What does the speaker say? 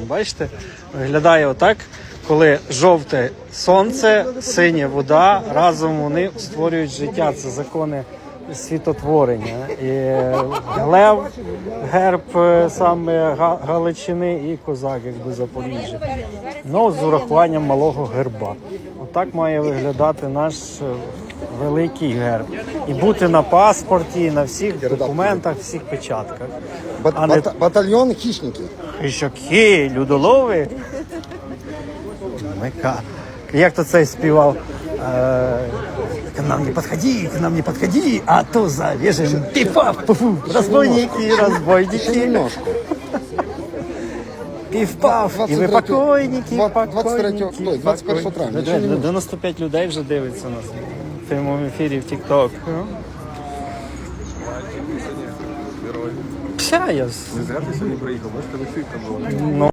Вон, бачите? Виглядає отак, коли жовте сонце, синя вода, разом вони створюють життя. Це закони світотворення. І глев, герб е, саме Галичини і козак, якби Запоріжжя. Ну, з урахуванням малого герба. Отак має виглядати наш е, великий герб. І бути на паспорті, на всіх документах, всіх печатках. Бат- А не батальйон хищники. Хищаки, людолови. Мика. Як то цей співав? Е, К нам не подходи, к нам не подходи, а то завяжем пифа пуфу Разбойники, разбойники. Пів-паф, і ви 23 покойники, покойники. 21 травня, ще 95 людей вже дивиться нас прямому ефірі в TikTok. Вся я. з- Не зря сьогодні приїхав, бачите, лисичка була. Ну,